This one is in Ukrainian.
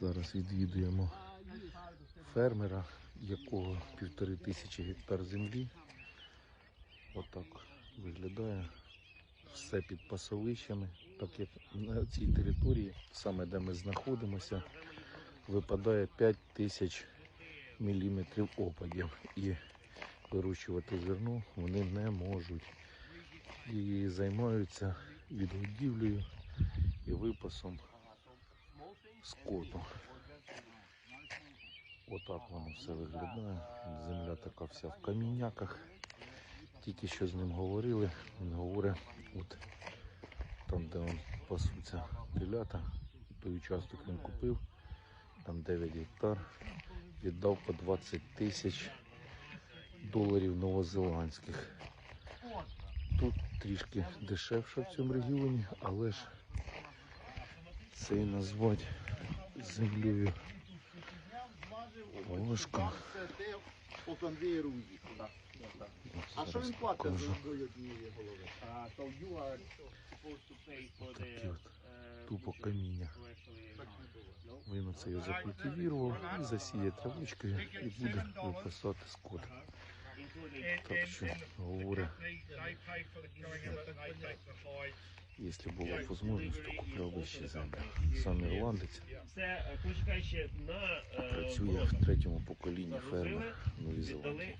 Зараз відвідуємо фермера, якого півтори тисячі гектар землі. Отак виглядає. Все під пасовищами, так як на цій території, саме де ми знаходимося, випадає 5 тисяч міліметрів опадів. І вирощувати зерно вони не можуть. І займаються відгодівлею і випасом скоту. Отак воно все виглядає. Земля така вся в каміняках. Тільки що з ним говорили. Він говорить, от там, де он пасуться телята, той участок він купив, там 9 гектар, віддав по 20 тисяч доларів новозеландських. Тут трішки дешевше в цьому регіоні, але ж це і назвати землею важко. По конвеєру їхав. А що він платить за однієї голови? Uh, you are supposed to pay for the Такі от uh, тупо каміння. Він оце його закультивував і засіє травичкою і буде випасати скот. Так що говорить, якщо була б возможность, то купляв би ще землю. Сам ірландець е, е, працює в третьому поколінні Новій віддали Зеландії.